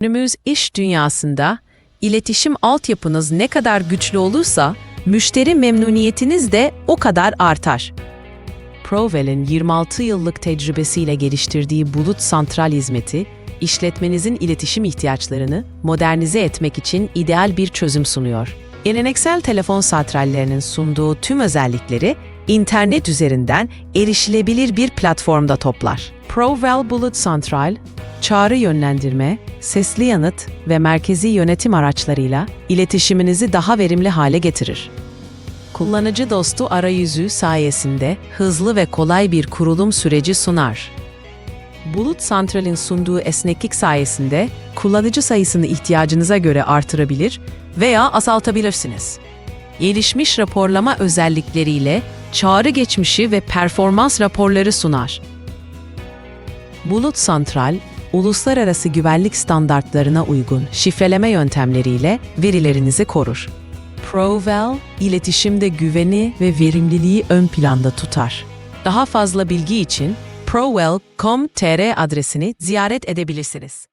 Günümüz iş dünyasında iletişim altyapınız ne kadar güçlü olursa müşteri memnuniyetiniz de o kadar artar. Provel'in 26 yıllık tecrübesiyle geliştirdiği bulut santral hizmeti, işletmenizin iletişim ihtiyaçlarını modernize etmek için ideal bir çözüm sunuyor. Geleneksel telefon santrallerinin sunduğu tüm özellikleri internet üzerinden erişilebilir bir platformda toplar. ProVal Bulut Santral, çağrı yönlendirme, sesli yanıt ve merkezi yönetim araçlarıyla iletişiminizi daha verimli hale getirir. Kullanıcı dostu arayüzü sayesinde hızlı ve kolay bir kurulum süreci sunar. Bulut Santral'in sunduğu esneklik sayesinde kullanıcı sayısını ihtiyacınıza göre artırabilir veya azaltabilirsiniz. Gelişmiş raporlama özellikleriyle çağrı geçmişi ve performans raporları sunar. Bulut Santral, uluslararası güvenlik standartlarına uygun şifreleme yöntemleriyle verilerinizi korur. ProVal, iletişimde güveni ve verimliliği ön planda tutar. Daha fazla bilgi için provel.com.tr adresini ziyaret edebilirsiniz.